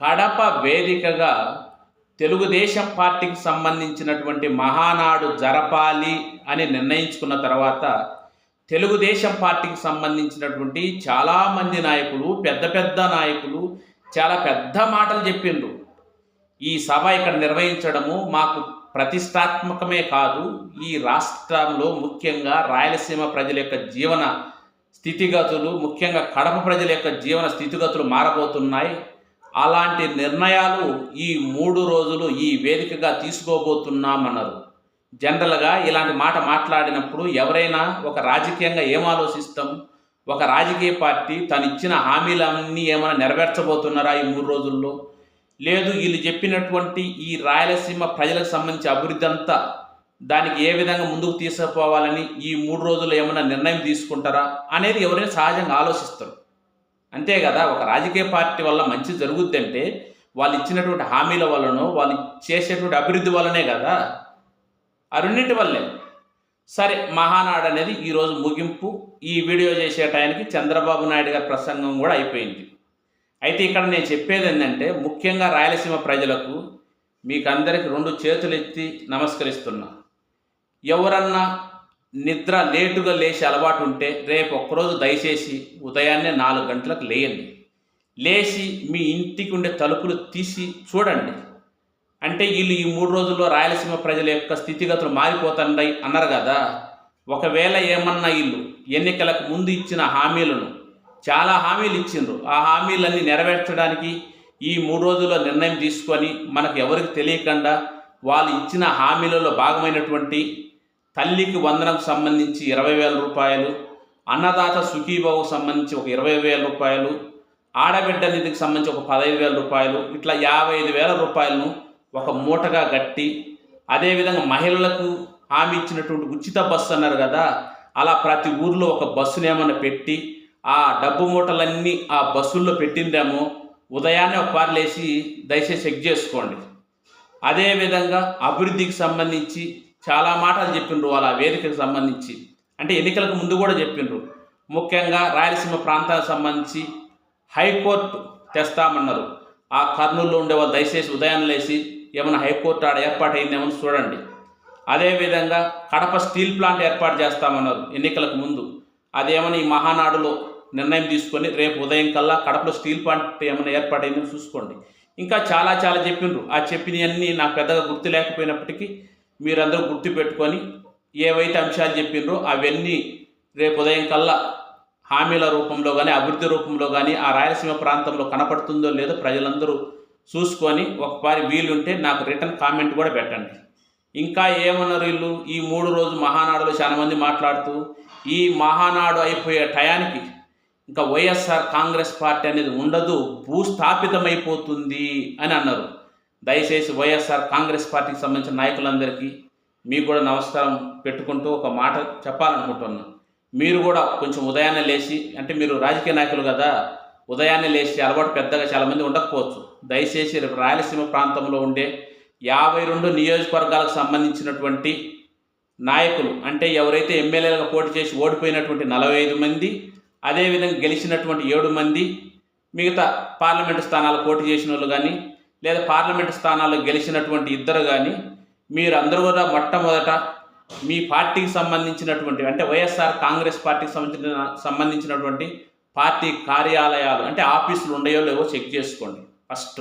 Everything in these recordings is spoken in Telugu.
కడప వేదికగా తెలుగుదేశం పార్టీకి సంబంధించినటువంటి మహానాడు జరపాలి అని నిర్ణయించుకున్న తర్వాత తెలుగుదేశం పార్టీకి సంబంధించినటువంటి చాలామంది నాయకులు పెద్ద పెద్ద నాయకులు చాలా పెద్ద మాటలు చెప్పిండ్రు. ఈ సభ ఇక్కడ నిర్వహించడము మాకు ప్రతిష్టాత్మకమే కాదు ఈ రాష్ట్రంలో ముఖ్యంగా రాయలసీమ ప్రజల యొక్క జీవన స్థితిగతులు ముఖ్యంగా కడప ప్రజల యొక్క జీవన స్థితిగతులు మారబోతున్నాయి. అలాంటి నిర్ణయాలు ఈ మూడు రోజులు ఈ వేదికగా తీసుకోబోతున్నామన్నారు. జనరల్గా ఇలాంటి మాట మాట్లాడినప్పుడు ఎవరైనా ఒక రాజకీయంగా ఏం ఆలోచిస్తాం? ఒక రాజకీయ పార్టీ తను ఇచ్చిన హామీలన్నీ ఏమైనా నెరవేర్చబోతున్నారా ఈ మూడు రోజుల్లో? లేదు వీళ్ళు చెప్పినటువంటి ఈ రాయలసీమ ప్రజలకు సంబంధించి అభివృద్ధి అంతా దానికి ఏ విధంగా ముందుకు తీసుకుపోవాలని ఈ మూడు రోజులు ఏమైనా నిర్ణయం తీసుకుంటారా అనేది ఎవరైనా సహజంగా ఆలోచిస్తారు. అంతే కదా ఒక రాజకీయ పార్టీ వల్ల మంచి జరుగుద్దంటే వాళ్ళు ఇచ్చినటువంటి హామీల వల్లనో వాళ్ళు చేసేటువంటి అభివృద్ధి వల్లనే కదా? ఆ రెండింటి వల్లే. సరే మహానాడు అనేది ఈరోజు ముగింపు. ఈ వీడియో చేసే టైంకి చంద్రబాబు నాయుడు గారి ప్రసంగం కూడా అయిపోయింది. అయితే ఇక్కడ నేను చెప్పేది ఏంటంటే ముఖ్యంగా రాయలసీమ ప్రజలకు మీకు అందరికి రెండు చేతులు ఎత్తి నమస్కరిస్తున్నా. ఎవరన్నా నిద్ర లేటుగా లేచి అలవాటు ఉంటే రేపు ఒక్కరోజు దయచేసి ఉదయాన్నే నాలుగు గంటలకు లేయండి. లేచి మీ ఇంటికి ఉండే తలుపులు తీసి చూడండి. అంటే వీళ్ళు ఈ మూడు రోజుల్లో రాయలసీమ ప్రజల యొక్క స్థితిగతులు మారిపోతున్నాయి అన్నారు కదా. ఒకవేళ ఏమన్నా వీళ్ళు ఎన్నికలకు ముందు ఇచ్చిన హామీలను చాలా హామీలు ఇచ్చిండ్రు. ఆ హామీలన్నీ నెరవేర్చడానికి ఈ మూడు రోజుల్లో నిర్ణయం తీసుకొని మనకు ఎవరికి తెలియకుండా వాళ్ళు ఇచ్చిన హామీలలో భాగమైనటువంటి తల్లికి వందనకు సంబంధించి ఇరవై వేల రూపాయలు అన్నదాత సుఖీబాబుకు సంబంధించి ఒక ఇరవై వేల రూపాయలు ఆడబిడ్డ నిధికి సంబంధించి ఒక పదహైదు వేల రూపాయలు ఇట్లా యాభై ఐదు వేల రూపాయలను ఒక మూటగా గట్టి అదేవిధంగా మహిళలకు హామీ ఇచ్చినటువంటి ఉచిత బస్సు అన్నారు కదా అలా ప్రతి ఊర్లో ఒక బస్సును పెట్టి ఆ డబ్బు మూటలన్నీ ఆ బస్సుల్లో పెట్టిందేమో ఉదయాన్నే ఒక పార్లేసి దయచేసి చెక్ చేసుకోండి. అదేవిధంగా అభివృద్ధికి సంబంధించి చాలా మాటలు చెప్పిండ్రు వాళ్ళ వేదికకు సంబంధించి. అంటే ఎన్నికలకు ముందు కూడా చెప్పిండ్రు. ముఖ్యంగా రాయలసీమ ప్రాంతాలకు సంబంధించి హైకోర్టు తెస్తామన్నారు. ఆ కర్నూలులో ఉండే వాళ్ళు దయచేసి ఉదయం లేచి ఏమైనా హైకోర్టు ఆడ ఏర్పాటైందేమో చూడండి. అదేవిధంగా కడప స్టీల్ ప్లాంట్ ఏర్పాటు చేస్తామన్నారు ఎన్నికలకు ముందు. అదేమైనా ఈ మహానాడులో నిర్ణయం తీసుకొని రేపు ఉదయం కల్లా కడపలో స్టీల్ ప్లాంట్ ఏమైనా ఏర్పాటైందో చూసుకోండి. ఇంకా చాలా చాలా చెప్పిండ్రు. ఆ చెప్పినవన్నీ నాకు పెద్దగా గుర్తు లేకపోయినప్పటికీ మీరందరూ గుర్తు పెట్టుకొని ఏవైతే అంశాలు చెప్పిండ్రో అవన్నీ రేపు ఉదయం కల్లా హామీల రూపంలో కానీ అభివృద్ధి రూపంలో కానీ ఆ రాయలసీమ ప్రాంతంలో కనపడుతుందో లేదో ప్రజలందరూ చూసుకొని ఒకసారి వీలుంటే నాకు రిటర్న్ కామెంట్ కూడా పెట్టండి. ఇంకా ఏమన్నారు వీళ్ళు? ఈ మూడు రోజు మహానాడులో చాలా మంది మాట్లాడుతూ ఈ మహానాడు అయిపోయే టయానికి ఇంకా వైఎస్ఆర్ కాంగ్రెస్ పార్టీ అనేది ఉండదు భూస్థాపితమైపోతుంది అని అన్నారు. దయచేసి వైఎస్ఆర్ కాంగ్రెస్ పార్టీకి సంబంధించిన నాయకులందరికీ మీకు కూడా నమస్కారం పెట్టుకుంటూ ఒక మాట చెప్పాలనుకుంటున్నాను. మీరు కూడా కొంచెం ఉదయాన్నే లేచి అంటే మీరు రాజకీయ నాయకులు కదా ఉదయాన్నే లేచి అలవాటు పెద్దగా చాలామంది ఉండకపోవచ్చు. దయచేసి రేపు రాయలసీమ ప్రాంతంలో ఉండే యాభై రెండు నియోజకవర్గాలకు సంబంధించినటువంటి నాయకులు అంటే ఎవరైతే ఎమ్మెల్యేలుగా పోటీ చేసి ఓడిపోయినటువంటి నలభై ఐదు మంది అదేవిధంగా గెలిచినటువంటి ఏడు మంది మిగతా పార్లమెంటు స్థానాలు పోటీ చేసిన వాళ్ళు కానీ లేదా పార్లమెంట్ స్థానాలు గెలిచినటువంటి ఇద్దరు కానీ మీరు అందరూ కూడా మొట్టమొదట మీ పార్టీకి సంబంధించినటువంటి అంటే వైఎస్ఆర్ కాంగ్రెస్ పార్టీకి సంబంధించిన సంబంధించినటువంటి పార్టీ కార్యాలయాలు అంటే ఆఫీసులు ఉన్నాయో లేవో చెక్ చేసుకోండి ఫస్ట్.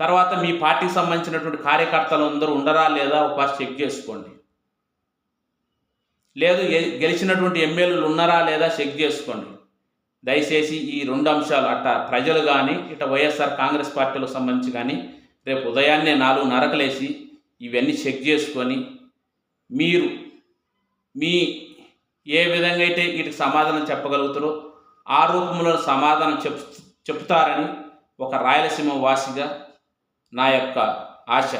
తర్వాత మీ పార్టీకి సంబంధించినటువంటి కార్యకర్తలు అందరూ ఉండరా లేదా ఒకసారి చెక్ చేసుకోండి. లేదు గెలిచినటువంటి ఎమ్మెల్యేలు ఉన్నారా లేదా చెక్ చేసుకోండి. దయచేసి ఈ రెండు అంశాలు అట్ట ప్రజలు కానీ ఇట వైఎస్ఆర్ కాంగ్రెస్ పార్టీలకు సంబంధించి కానీ రేపు ఉదయాన్నే నాలుగు నరకలేసి ఇవన్నీ చెక్ చేసుకొని మీరు మీ ఏ విధంగా అయితే వీటికి సమాధానం చెప్పగలుగుతారో ఆ రూపంలో సమాధానం చెప్ చెప్తారని ఒక రాయలసీమ వాసిగా నా యొక్క ఆశ.